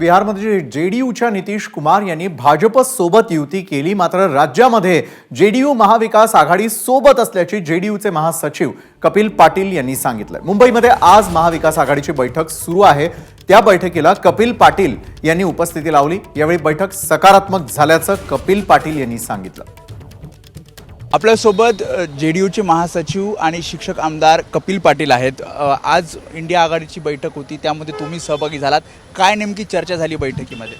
बिहारमध्ये जेडीयूच्या नितीश कुमार यांनी भाजपसोबत युती केली मात्र राज्यामध्ये जे डीयू महाविकास आघाडी सोबत असल्याची जेडीयूचे महासचिव कपिल पाटील यांनी सांगितलं मुंबईमध्ये आज महाविकास आघाडीची बैठक सुरू आहे. त्या बैठकीला कपिल पाटील यांनी उपस्थिती लावली. यावेळी बैठक सकारात्मक झाल्याचं कपिल पाटील यांनी सांगितलं. आपल्यासोबत जे डी यूचे महासचिव आणि शिक्षक आमदार कपिल पाटील आहेत. आज इंडिया आघाडीची बैठक होती त्यामध्ये तुम्ही सहभागी झालात. काय नेमकी चर्चा झाली बैठकीमध्ये?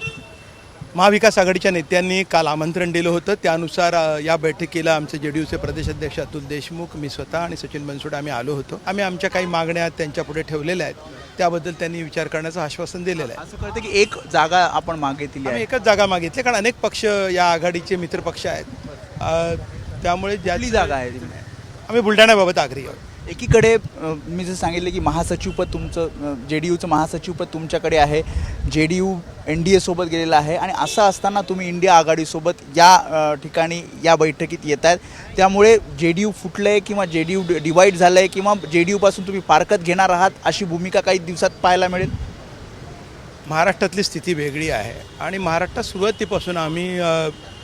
महाविकास आघाडीच्या नेत्यांनी काल आमंत्रण दिलं होतं. त्यानुसार या बैठकीला आमचे जे डी यूचे प्रदेशाध्यक्ष अतुल देशमुख मी स्वतः आणि सचिन बनसोडे आम्ही आलो होतो. आम्ही आमच्या काही मागण्या त्यांच्यापुढे ठेवलेल्या आहेत. त्याबद्दल त्यांनी विचार करण्याचं आश्वासन दिलेलं आहे. असं कळतं की एक जागा आपण मागे दिली आम्ही आहे. एकच जागा मागितली कारण अनेक पक्ष या आघाडीचे मित्रपक्ष आहेत. त्यामुळे ज्याली जागा आहे आम्ही बुलढाण्याबाबत आग्रही आहोत. एकीकडे अ, मी जसं सांगितलं की महासचिवपद तुमचं जे डी यूचं महासचिवपद तुमच्याकडे आहे. J D U N D एसोबत गेलेलं आहे आणि असं असताना तुम्ही इंडिया आघाडीसोबत या अ, ठिकाणी या बैठकीत येत आहेत त्यामुळे जे डी यू फुटलं आहे किंवा जे डी यू डिवाईड झालं आहे किंवा जे डी यूपासून तुम्ही पारकत घेणार आहात अशी भूमिका काही दिवसात पाहायला मिळेल? महाराष्ट्रातली स्थिती वेगळी आहे आणि महाराष्ट्रात सुरुवातीपासून आम्ही अ,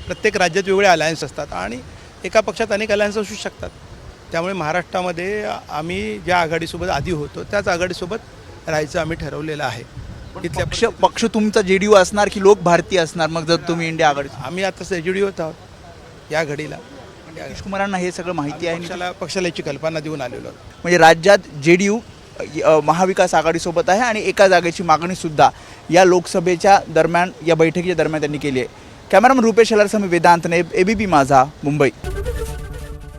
प्रत्येक राज्यात वेगळे अलायन्स असतात आणि एका पक्षात अनेक अलायन्स असू शकतात. त्यामुळे महाराष्ट्रामध्ये आम्ही ज्या आघाडीसोबत आधी होतो त्याच आघाडीसोबत राहायचं आम्ही ठरवलेलं आहे. तिथल्या पक्ष पक्ष तुमचा जे डी यू असणार की लोक भारतीय असणार? मग जर तुम्ही इंडिया आघाडी आम्ही आता एच डी होत आहोत या घडीला. नितीश कुमारांना हे सगळं माहिती आहे पक्षाला पक्षाला याची कल्पना देऊन आलेलो म्हणजे राज्यात जे डी यू महाविकास आघाडीसोबत आहे आणि एका जागेची मागणीसुद्धा या लोकसभेच्या दरम्यान या बैठकीच्या दरम्यान त्यांनी केली आहे. कॅमेरामन रुपेश हलारसह मी वेदांत ने एबीपी माझा मुंबई.